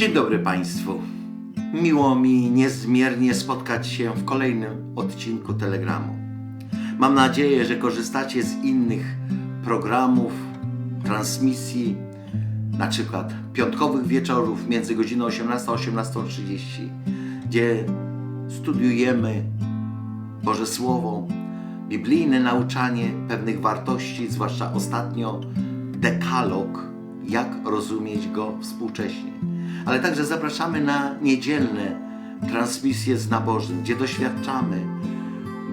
Dzień dobry Państwu. Miło mi niezmiernie spotkać się w kolejnym odcinku Telegramu. Mam nadzieję, że korzystacie z innych programów, transmisji, na przykład piątkowych wieczorów między godziną 18 a 18.30, gdzie studiujemy Boże Słowo, biblijne nauczanie pewnych wartości, zwłaszcza ostatnio dekalog, jak rozumieć go współcześnie. Ale także zapraszamy na niedzielne transmisje z nabożnym, gdzie doświadczamy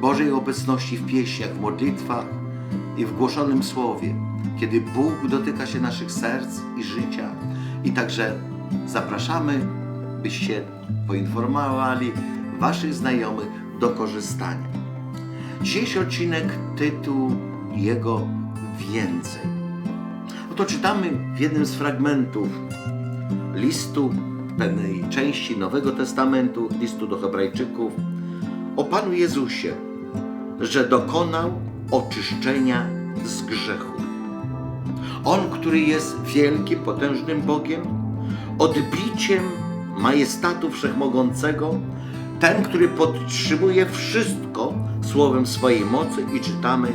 Bożej obecności w pieśniach, w modlitwach i w głoszonym słowie, kiedy Bóg dotyka się naszych serc i życia. I także zapraszamy, byście poinformowali waszych znajomych do korzystania. Dzisiejszy odcinek, tytuł jego Więcej. Oto czytamy w jednym z fragmentów listu, pewnej części Nowego Testamentu, listu do Hebrajczyków, o Panu Jezusie, że dokonał oczyszczenia z grzechu. On, który jest wielkim, potężnym Bogiem, odbiciem majestatu wszechmogącego, ten, który podtrzymuje wszystko słowem swojej mocy i czytamy,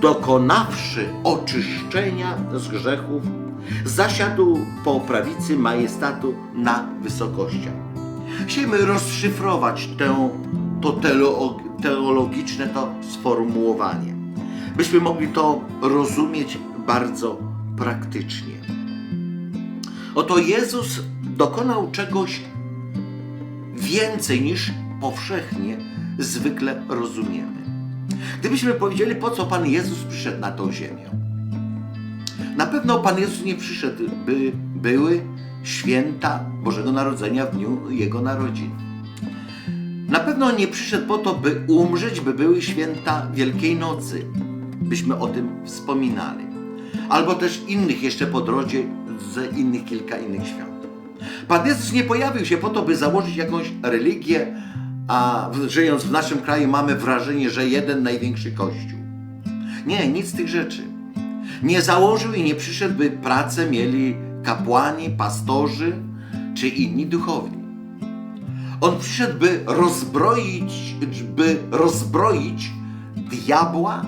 dokonawszy oczyszczenia z grzechów, zasiadł po prawicy majestatu na wysokościach. Chcielibyśmy rozszyfrować tę, to teolo, teologiczne to sformułowanie, byśmy mogli to rozumieć bardzo praktycznie. Oto Jezus dokonał czegoś więcej niż powszechnie zwykle rozumiemy. Gdybyśmy powiedzieli, po co Pan Jezus przyszedł na tą ziemię, na pewno Pan Jezus nie przyszedł, by były święta Bożego Narodzenia w dniu Jego narodzin. Na pewno nie przyszedł po to, by umrzeć, by były święta Wielkiej Nocy, byśmy o tym wspominali. Albo też innych jeszcze po drodze z innych kilka innych świąt. Pan Jezus nie pojawił się po to, by założyć jakąś religię, a żyjąc w naszym kraju mamy wrażenie, że jeden największy kościół. Nie, nic z tych rzeczy. Nie założył i nie przyszedł, by pracę mieli kapłani, pastorzy czy inni duchowni. On przyszedł, by rozbroić, by rozbroić diabła,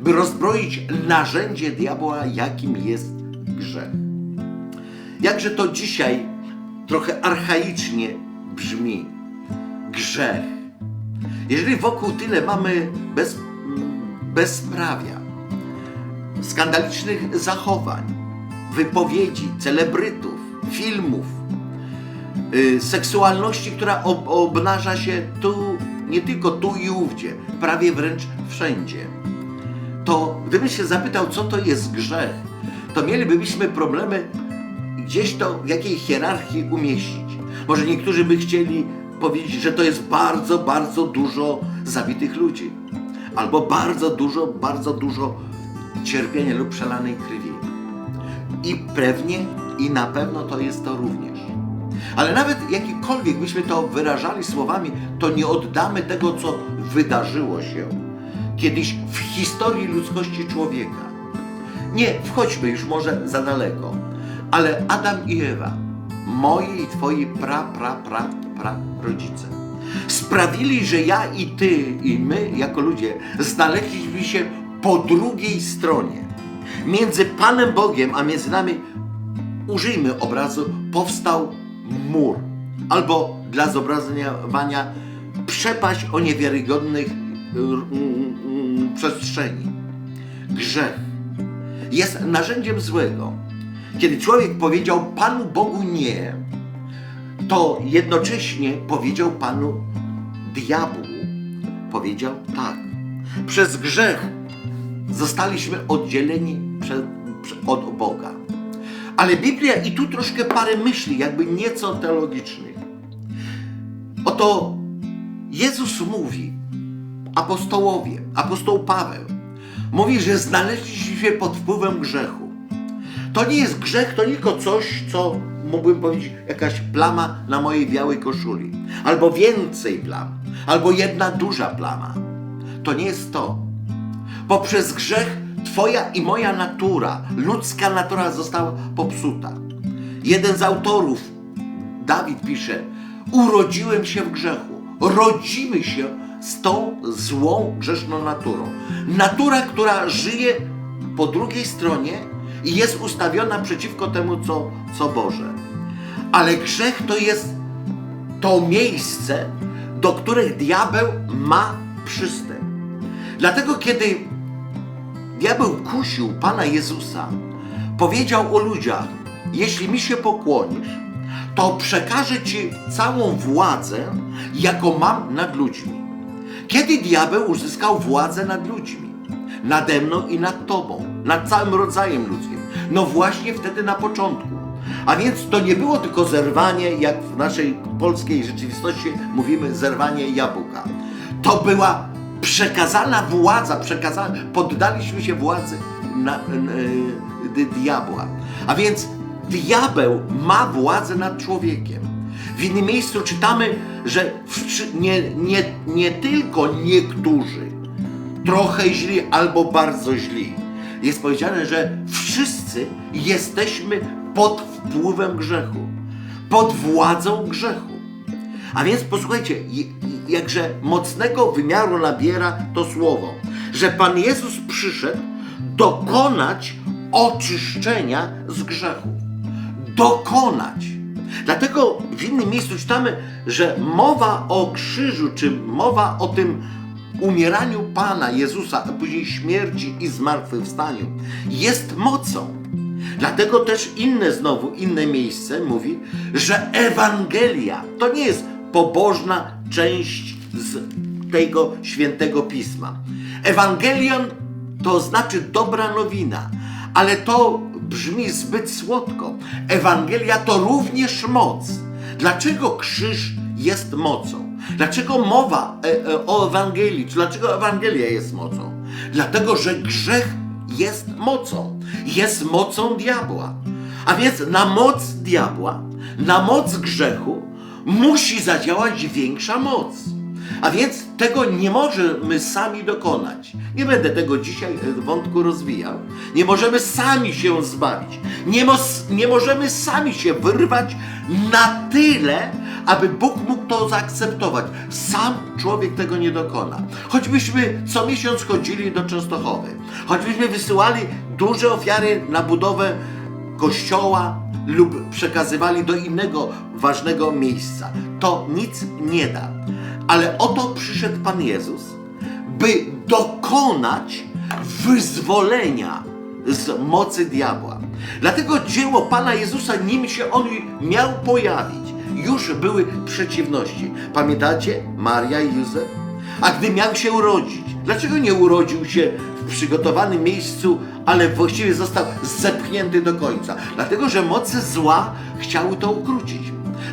by rozbroić narzędzie diabła, jakim jest grzech. Jakże to dzisiaj trochę archaicznie brzmi. Grzech. Jeżeli wokół tyle mamy bez, bezprawia, skandalicznych zachowań, wypowiedzi, celebrytów, filmów, y, seksualności, która ob, obnaża się tu, nie tylko tu i ówdzie, prawie wręcz wszędzie, to gdybym się zapytał, co to jest grzech, to mielibyśmy problemy gdzieś to w jakiej hierarchii umieścić. Może niektórzy by chcieli powiedzieć, że to jest bardzo, bardzo dużo zabitych ludzi. Albo bardzo dużo, bardzo dużo cierpienia lub przelanej krwi. I pewnie i na pewno to jest to również. Ale nawet jakikolwiek byśmy to wyrażali słowami, to nie oddamy tego, co wydarzyło się kiedyś w historii ludzkości człowieka. Nie, wchodźmy już może za daleko, ale Adam i Ewa, moi i twoi pra, pra, pra, pra rodzice, sprawili, że ja i ty i my jako ludzie znaleźliśmy się po drugiej stronie. Między Panem Bogiem, a między nami, użyjmy obrazu, powstał mur. Albo dla zobrazowania przepaść o niewiarygodnych przestrzeni. Grzech jest narzędziem złego. Kiedy człowiek powiedział Panu Bogu nie, to jednocześnie powiedział Panu diabłu, powiedział tak. Przez grzech zostaliśmy oddzieleni przed, od Boga. Ale Biblia i tu troszkę parę myśli, jakby nieco teologicznych. Oto Jezus mówi, apostołowie, apostoł Paweł, mówi, że znaleźliśmy się pod wpływem grzechu. To nie jest grzech, to tylko coś, co mógłbym powiedzieć, jakaś plama na mojej białej koszuli. Albo więcej plam, albo jedna duża plama. To nie jest to. Poprzez grzech Twoja i moja natura, ludzka natura została popsuta. Jeden z autorów Dawid pisze, urodziłem się w grzechu. Rodzimy się z tą złą, grzeszną naturą. Natura, która żyje po drugiej stronie i jest ustawiona przeciwko temu, co, co Boże. Ale grzech to jest to miejsce, do których diabeł ma przystęp. Dlatego, kiedy diabeł kusił Pana Jezusa, powiedział o ludziach: Jeśli mi się pokłonisz, to przekażę Ci całą władzę, jaką mam nad ludźmi. Kiedy diabeł uzyskał władzę nad ludźmi? Nade mną i nad Tobą, nad całym rodzajem ludzkim. No właśnie wtedy na początku. A więc to nie było tylko zerwanie, jak w naszej polskiej rzeczywistości mówimy, zerwanie jabłka. To była przekazana władza, przekazana, poddaliśmy się władzy na, y, diabła. A więc diabeł ma władzę nad człowiekiem. W innym miejscu czytamy, że nie, nie, nie tylko niektórzy, trochę źli albo bardzo źli. Jest powiedziane, że wszyscy jesteśmy pod wpływem grzechu, pod władzą grzechu. A więc posłuchajcie, jakże mocnego wymiaru nabiera to słowo, że Pan Jezus przyszedł dokonać oczyszczenia z grzechu. Dokonać. Dlatego w innym miejscu czytamy, że mowa o krzyżu, czy mowa o tym umieraniu Pana Jezusa, a później śmierci i zmartwychwstaniu jest mocą. Dlatego też inne znowu, inne miejsce mówi, że Ewangelia to nie jest pobożna część z tego świętego pisma. Ewangelion to znaczy dobra nowina, ale to brzmi zbyt słodko. Ewangelia to również moc. Dlaczego krzyż jest mocą? Dlaczego mowa e, e, o Ewangelii? Dlaczego Ewangelia jest mocą? Dlatego, że grzech jest mocą. Jest mocą diabła. A więc na moc diabła, na moc grzechu musi zadziałać większa moc. A więc tego nie możemy sami dokonać. Nie będę tego dzisiaj wątku rozwijał. Nie możemy sami się zbawić. Nie, mo nie możemy sami się wyrwać na tyle, aby Bóg mógł to zaakceptować. Sam człowiek tego nie dokona. Choćbyśmy co miesiąc chodzili do Częstochowy, choćbyśmy wysyłali duże ofiary na budowę kościoła lub przekazywali do innego ważnego miejsca, to nic nie da. Ale oto przyszedł Pan Jezus, by dokonać wyzwolenia z mocy diabła. Dlatego dzieło Pana Jezusa, nim się on miał pojawić, już były przeciwności. Pamiętacie? Maria i Józef? A gdy miał się urodzić, dlaczego nie urodził się w przygotowanym miejscu, ale właściwie został zepchnięty do końca? Dlatego, że moce zła chciały to ukrócić.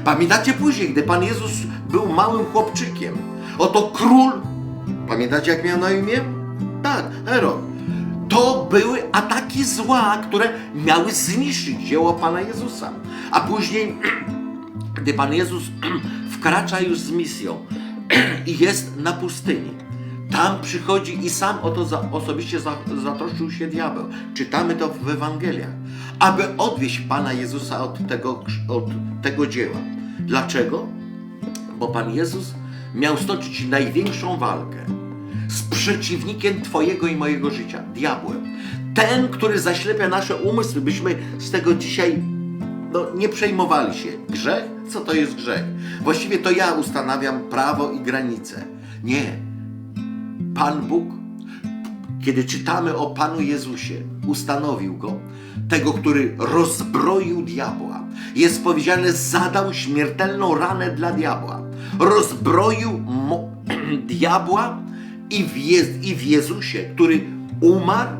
Pamiętacie później, gdy Pan Jezus był małym chłopczykiem? Oto król, pamiętacie jak miał na imię? Tak, Herod. To były ataki zła, które miały zniszczyć dzieło Pana Jezusa. A później gdy Pan Jezus wkracza już z misją i jest na pustyni. Tam przychodzi i sam o to za, osobiście za, zatroszczył się diabeł. Czytamy to w Ewangeliach. Aby odwieść Pana Jezusa od tego, od tego dzieła. Dlaczego? Bo Pan Jezus miał stoczyć największą walkę z przeciwnikiem Twojego i mojego życia, diabłem. Ten, który zaślepia nasze umysły, byśmy z tego dzisiaj no, nie przejmowali się. Grzech? Co to jest grzech? Właściwie to ja ustanawiam prawo i granice. Nie. Pan Bóg, kiedy czytamy o Panu Jezusie, ustanowił go, tego, który rozbroił diabła. Jest powiedziane, zadał śmiertelną ranę dla diabła. Rozbroił diabła i w, Je i w Jezusie, który umarł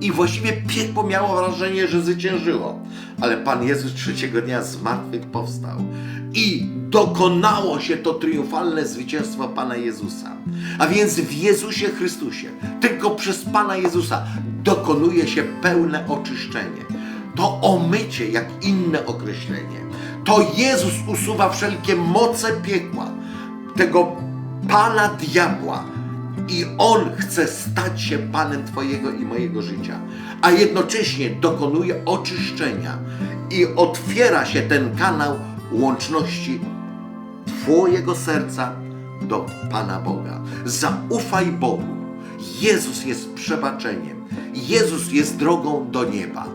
i właściwie piekło miało wrażenie, że zwyciężyło. Ale Pan Jezus trzeciego dnia z martwych powstał i dokonało się to triumfalne zwycięstwo Pana Jezusa. A więc w Jezusie Chrystusie, tylko przez Pana Jezusa dokonuje się pełne oczyszczenie. To omycie, jak inne określenie. To Jezus usuwa wszelkie moce piekła, tego Pana diabła, i On chce stać się Panem Twojego i mojego życia, a jednocześnie dokonuje oczyszczenia i otwiera się ten kanał łączności Twojego serca do Pana Boga. Zaufaj Bogu. Jezus jest przebaczeniem. Jezus jest drogą do nieba.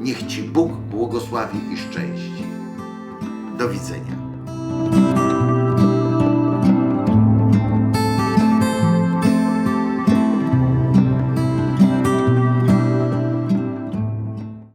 Niech Ci Bóg błogosławi i szczęści. Do widzenia.